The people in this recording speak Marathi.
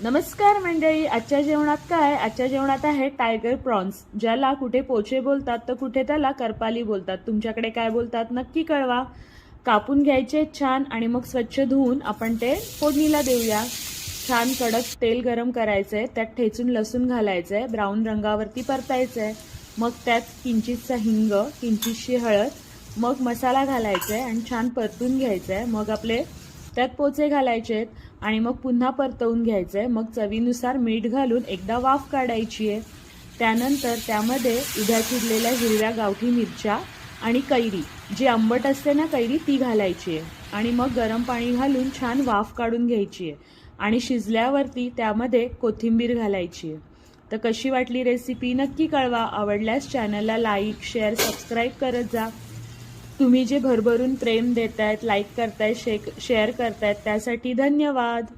नमस्कार मंडळी आजच्या जेवणात काय? आजच्या जेवणात आहे टायगर प्रॉन्स ज्याला कुठे पोचे बोलतात तर कुठे त्याला करपाली बोलतात. तुमच्याकडे काय बोलतात नक्की कळवा. कापून घ्यायचे छान आणि मग स्वच्छ धुवून आपण ते फोडणीला देऊया. छान कडक तेल गरम करायचं आहे त्यात ठेचून लसूण घालायचं आहे ब्राऊन रंगावरती परतायचं आहे मग त्यात किंचितचा हिंग किंचितशी हळद मग मसाला घालायचा आहे आणि छान परतून घ्यायचं आहे मग आपले त्यात पोचे घालायचे आहेत आणि मग पुन्हा परतवून घ्यायचं आहे मग चवीनुसार मीठ घालून एकदा वाफ काढायची आहे त्यानंतर त्यामध्ये उभ्या चिरलेल्या हिरव्या गावठी मिरच्या आणि कैरी. जी आंबट असते ना कैरी ती घालायची आहे आणि मग गरम पाणी घालून छान वाफ काढून घ्यायची आहे आणि शिजल्यावरती त्यामध्ये कोथिंबीर घालायची आहे तर कशी वाटली रेसिपी नक्की कळवा. आवडल्यास चॅनलला लाईक शेअर सबस्क्राईब करत जा. तुम्ही जे भरभरून प्रेम देतायत लाईक करतायत शेक शेअर करतायत त्यासाठी धन्यवाद.